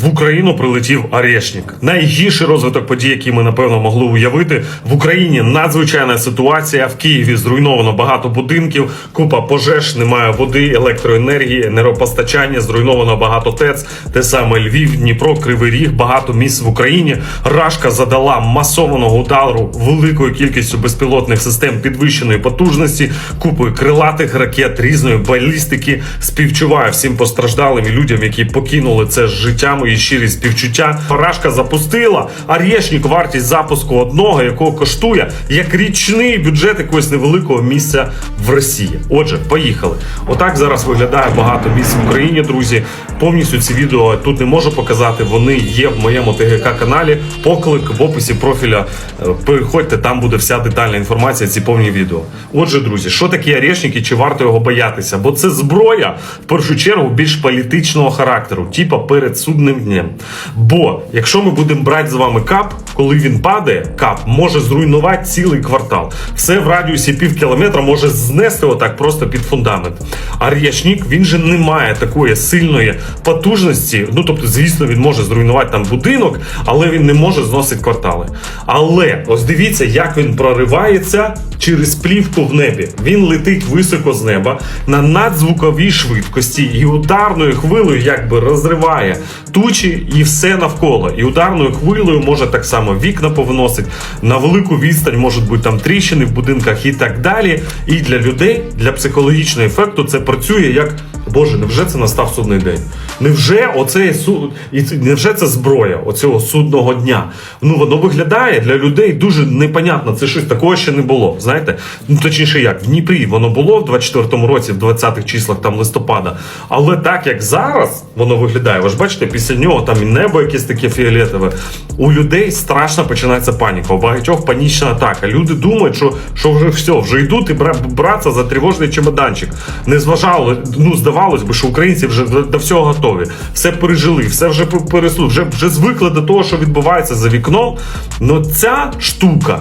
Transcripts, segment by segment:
В Україну прилетів Арешник. Найгірший розвиток подій, які ми напевно могли уявити. В Україні надзвичайна ситуація. В Києві зруйновано багато будинків, купа пожеж, немає води, електроенергії, енергопостачання, зруйновано багато ТЕЦ. Те саме Львів, Дніпро, Кривий Ріг, багато місць в Україні. Рашка задала масованого удару великою кількістю безпілотних систем підвищеної потужності, купою крилатих ракет, різної балістики. Співчуваю всім постраждалим і людям, які покинули це з життям і щирі співчуття. Рашка запустила Арєшнік вартість запуску одного, якого коштує як річний бюджет якогось невеликого місця в Росії. Отже, поїхали. Отак зараз виглядає багато місць в Україні, друзі. Повністю ці відео тут не можу показати. Вони є в моєму ТГК каналі. Поклик в описі профіля. Е, Переходьте, там буде вся детальна інформація. Ці повні відео. Отже, друзі, що таке Орешник і чи варто його боятися? Бо це зброя в першу чергу більш політичного характеру, типа перед судним днем. Бо якщо ми будемо брати з вами кап, коли він падає, кап може зруйнувати цілий квартал. Все в радіусі пів кілометра може знести отак просто під фундамент. А річник він же не має такої сильної потужності. Ну тобто, звісно, він може зруйнувати там будинок, але він не може зносити квартали. Але ось дивіться, як він проривається через плівку в небі. Він летить високо з неба на надзвуковій швидкості і ударною хвилею якби розриває тучі і все навколо. І ударною хвилею може так само вікна повиносить на велику відстань, можуть бути там тріщини в будинках і так далі. І для людей, для психологічного ефекту, це працює як. Боже, невже це настав судний день? Невже оце суд невже це зброя оцього судного дня? Ну воно виглядає для людей дуже непонятно. Це щось такого ще не було. Знаєте? Ну точніше, як в Дніпрі воно було в 24-му році, в 20-х числах там листопада. Але так як зараз воно виглядає, ви ж бачите, після нього там і небо якесь таке фіолетове. У людей страшно починається паніка. У багатьох панічна атака. Люди думають, що, що вже все, вже йдуть і бра- братися за тривожний чемоданчик. Не зважало, ну здавалось би, що українці вже до, всього готові. Все пережили, все вже пе- вже, вже звикли до того, що відбувається за вікном. Но ця штука.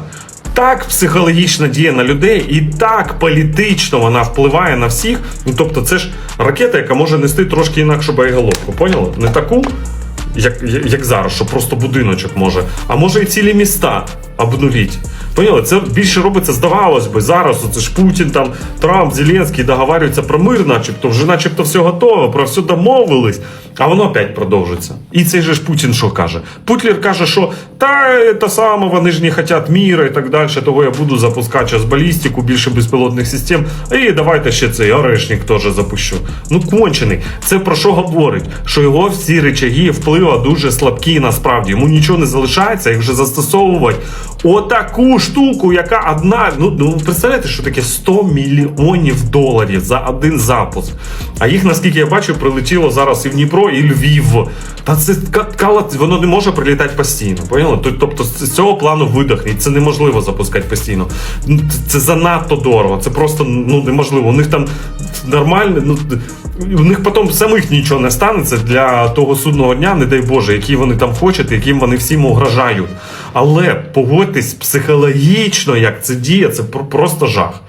Так психологічно діє на людей, і так політично вона впливає на всіх. Ну тобто, це ж ракета, яка може нести трошки інакшу боєголовку. Поняли? Не таку, як, як зараз, що просто будиночок може, а може і цілі міста обнуліть. Поняли? Це більше робиться, здавалось би, зараз оце ж Путін, там, Трамп, Зеленський договарюються про мир, начебто, вже начебто все готово, про все домовились, а воно опять продовжиться. І цей же ж Путін що каже? Путлер каже, що та те саме, вони ж не хочуть міра і так далі, того я буду запускати зараз балістику, більше безпілотних систем. І давайте ще цей орешник теж запущу. Ну, кончений. Це про що говорить? Що його всі речаги впливу дуже слабкі насправді. Йому нічого не залишається, їх вже застосовувати. Отаку штуку, яка одна. Ну, ну представляєте, що таке 100 мільйонів доларів за один запуск. А їх, наскільки я бачу, прилетіло зараз і в Дніпро, і Львів. Та це ка- кала, воно не може прилітати постійно. Поняли? Тобто з цього плану видохніть. Це неможливо запускати постійно. Це занадто дорого. Це просто ну неможливо. У них там нормально. Ну у них потім самих нічого не станеться для того судного дня, не дай Боже, які вони там хочуть, яким вони всім угрожають. Але погодьтесь психологічно, як це діє, це просто жах.